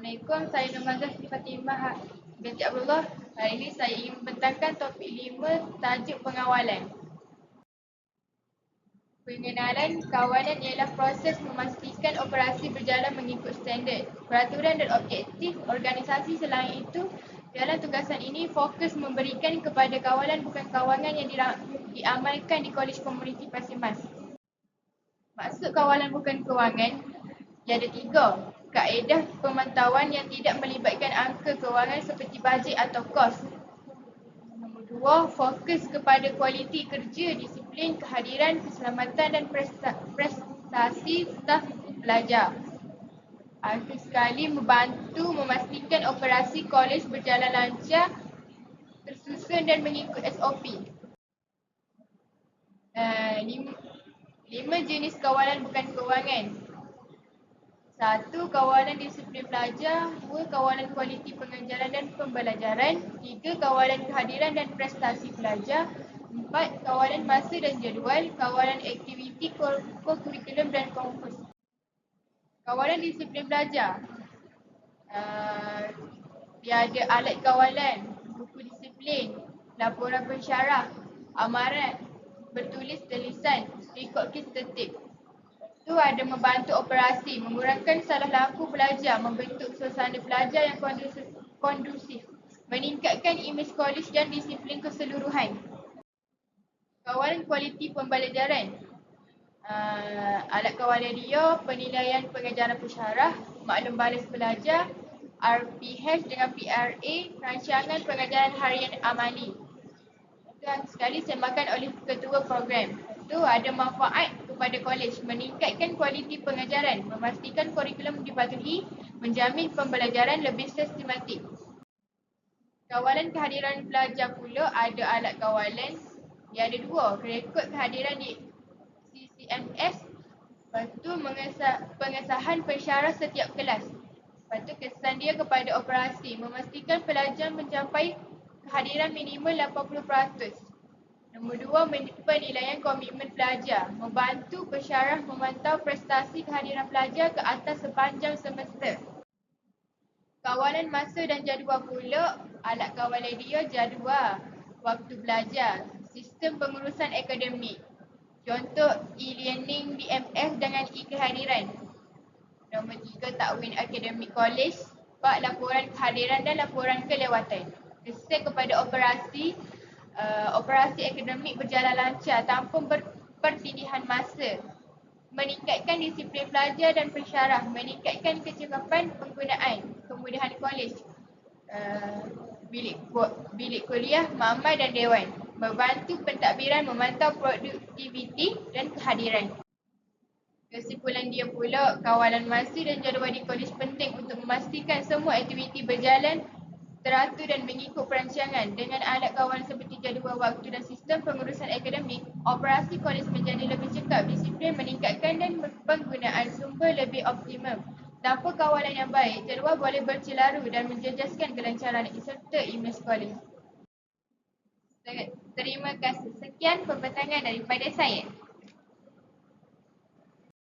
Assalamualaikum, saya Nurmazah Sri Fatimah binti Abdullah. Hari ini saya ingin membentangkan topik lima tajuk pengawalan. Pengenalan kawalan ialah proses memastikan operasi berjalan mengikut standard, peraturan dan objektif organisasi selain itu dalam tugasan ini fokus memberikan kepada kawalan bukan kawangan yang diamalkan di Kolej Komuniti Pasir Mas. Maksud kawalan bukan kewangan, ia ada tiga kaedah pemantauan yang tidak melibatkan angka kewangan seperti bajet atau kos. Nombor dua, fokus kepada kualiti kerja, disiplin, kehadiran, keselamatan dan prestasi staf pelajar. Akhir sekali membantu memastikan operasi kolej berjalan lancar, tersusun dan mengikut SOP. Uh, lima, lima jenis kawalan bukan kewangan. Satu, kawalan disiplin pelajar. Dua, kawalan kualiti pengajaran dan pembelajaran. Tiga, kawalan kehadiran dan prestasi pelajar. Empat, kawalan masa dan jadual. Kawalan aktiviti, kurikulum dan konfus. Kawalan disiplin pelajar. Uh, dia ada alat kawalan, buku disiplin, laporan pensyarah, amaran, bertulis tulisan, rekod kes tertib itu ada membantu operasi, mengurangkan salah laku pelajar, membentuk suasana pelajar yang kondusif, kondusif meningkatkan imej kolej dan disiplin keseluruhan. Kawalan kualiti pembelajaran. Uh, alat kawalan penilaian pengajaran pensyarah, maklum balas pelajar, RPH dengan PRA, rancangan pengajaran harian amali. Dan sekali semakan oleh ketua program. Itu ada manfaat kepada kolej meningkatkan kualiti pengajaran, memastikan kurikulum dipatuhi, menjamin pembelajaran lebih sistematik. Kawalan kehadiran pelajar pula ada alat kawalan yang ada dua, rekod kehadiran di CCMS, lepas tu pengesahan pensyarah setiap kelas. Lepas tu kesan dia kepada operasi, memastikan pelajar mencapai kehadiran minimal 80%. Nombor dua, penilaian komitmen pelajar. Membantu pesyarah memantau prestasi kehadiran pelajar ke atas sepanjang semester. Kawalan masa dan jadual pula, alat kawalan dia jadual waktu belajar. Sistem pengurusan akademik. Contoh e-learning BMS dengan e-kehadiran. Nombor tiga, takwin akademik kolej. Empat, laporan kehadiran dan laporan kelewatan. Kesan kepada operasi uh, operasi akademik berjalan lancar tanpa pertindihan masa. Meningkatkan disiplin pelajar dan pensyarah, meningkatkan kecekapan penggunaan kemudahan kolej. Uh, bilik, bilik kuliah, mama dan dewan. Membantu pentadbiran memantau produktiviti dan kehadiran. Kesimpulan dia pula, kawalan masa dan jadual di kolej penting untuk memastikan semua aktiviti berjalan teratur dan mengikut perancangan dengan alat kawalan seperti jadual waktu dan sistem pengurusan akademik, operasi kolej menjadi lebih cekap, disiplin meningkatkan dan penggunaan sumber lebih optimum. Tanpa kawalan yang baik, jadual boleh bercelaru dan menjejaskan kelancaran serta imej kolej. Terima kasih. Sekian pembentangan daripada saya.